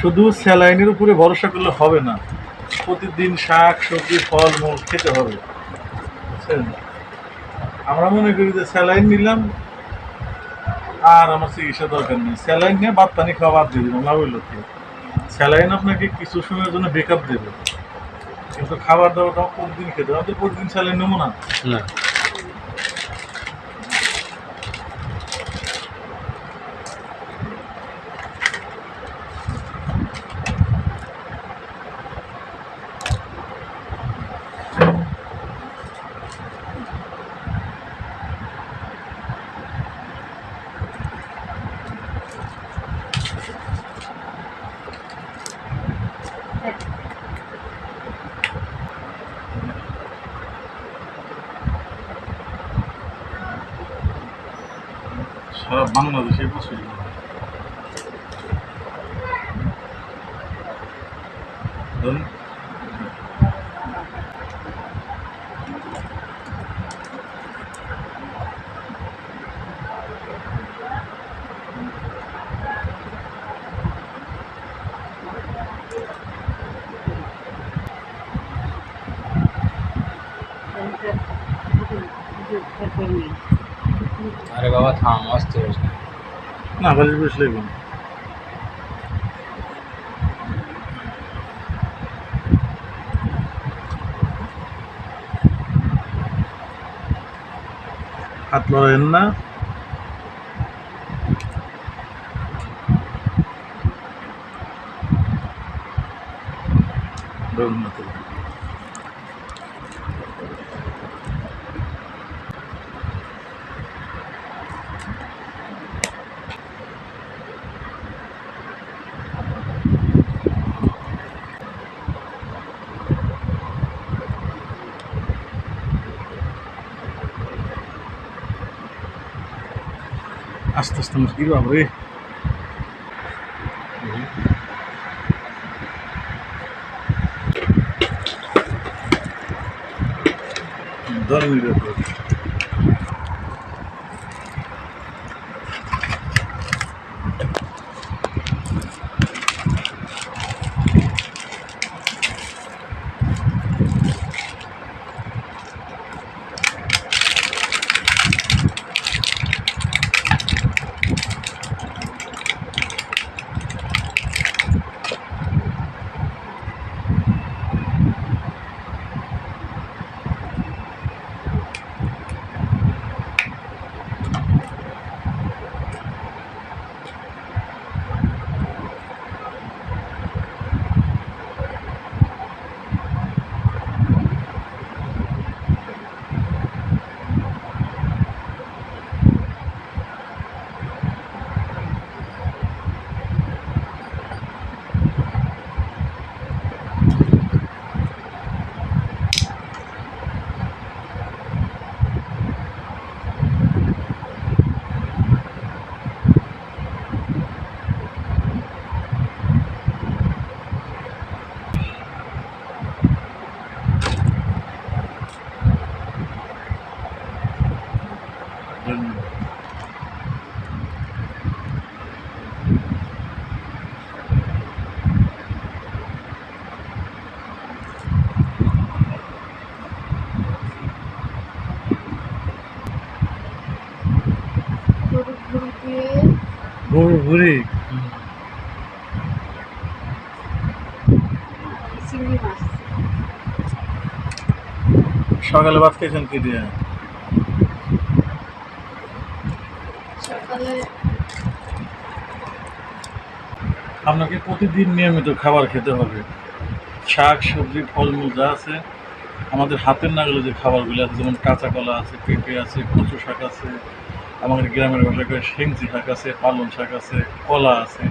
শুধু স্যালাইনের উপরে ভরসা করলে হবে না। প্রতিদিন শাক সবজি ফল মূল খেতে হবে। আমরা মনে করি যে স্যালাইন নিলাম আর আমার চিকিৎসা দরকার নেই। স্যালাইন নিয়ে ভাত পানি খাওয়া বাদ দিয়ে দিলাম লাভ হইল কি? স্যালাইন আপনাকে কিছু সময়ের জন্য বেকআপ দেবে। কিন্তু খাবার দাবারটা প্রতিদিন খেতে হবে প্রতিদিন স্যালাইন নেব না। সারা বাংলাদেশে প্রচুর ধরুন আরে বাবা থাম আসতে না বাড়ির বেশ লাগবে না। হাত লড়েন না? ধরুন আস্তে আস্তে মুশকিল বাবরে দশ মিনিটের ঘুরি সকালে ভাত খেয়েছেন কি দিয়ে? আপনাকে প্রতিদিন নিয়মিত খাবার খেতে হবে। শাক সবজি ফলমূল যা আছে আমাদের হাতের নাগালে যে খাবারগুলো আছে যেমন কাঁচা কলা আছে পেঁপে আছে কচু শাক আছে আমাদের গ্রামের ভাষায় করে শাক আছে, পালং শাক আছে, কলা আছে,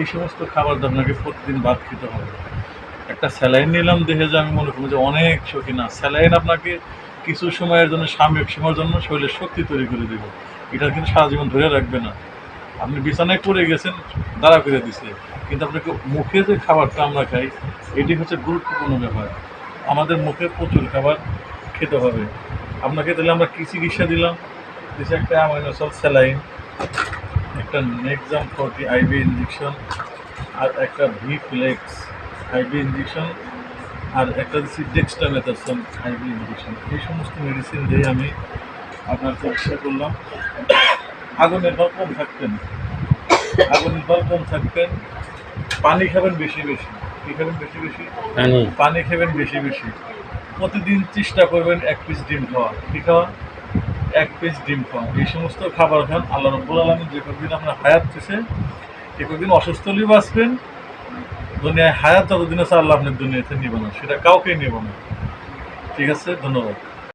এই সমস্ত খাবার দিয়ে আপনাকে প্রতিদিন ভাত খেতে হবে। একটা স্যালাইন নিলাম, দেখে যে আমি মনে করি যে অনেক শক্তি না স্যালাইন আপনাকে কিছু সময়ের জন্য সাময়িক সময়ের জন্য শরীরের শক্তি তৈরি করে দেবে। এটা কিন্তু সারা জীবন ধরে রাখবে না। আপনি বিছানায় পড়ে গেছেন, দাঁড়া করে দিছে। কিন্তু আপনাকে মুখে যে খাবারটা আমরা খাই, এটি হচ্ছে গুরুত্বপূর্ণ ব্যাপার। আমাদের মুখে প্রচুর খাবার খেতে হবে। আপনাকে তাহলে আমরা কি চিকিৎসা দিলাম? দিছে একটা অ্যামাইনোসল স্যালাইন। একটা নেক্সাম ফর্টি আইবি ইঞ্জেকশন আর একটা ভি ফ্লেক্স আইবি ইঞ্জেকশন আর একটা দিচ্ছি ডেক্সটামেথাসন আইবি ইঞ্জেকশন এই সমস্ত মেডিসিন দিয়ে আমি আপনার চিকিৎসা করলাম। আগুনের ভর কম থাকতেন। আগুনের ভর কম থাকতেন। পানি খাবেন বেশি বেশি। কী খাবেন বেশি বেশি? পানি। পানি খাবেন বেশি বেশি। প্রতিদিন চেষ্টা করবেন এক পিস ডিম খাওয়া। কী খাওয়া? এক পিস ডিম খাওয়া। এই সমস্ত খাবার খান, আল্লাহ রব্বুল আলমী যে কদিন আপনার হায়াত দিছে, এ কদিন অসুস্থ হলেই বাঁচবেন, দুনিয়ায় হায়াত ততদিন আছে আল্লাহ আপনার দুনিয়াতে নিব না, সেটা কাউকেই নেব না। ঠিক আছে, ধন্যবাদ।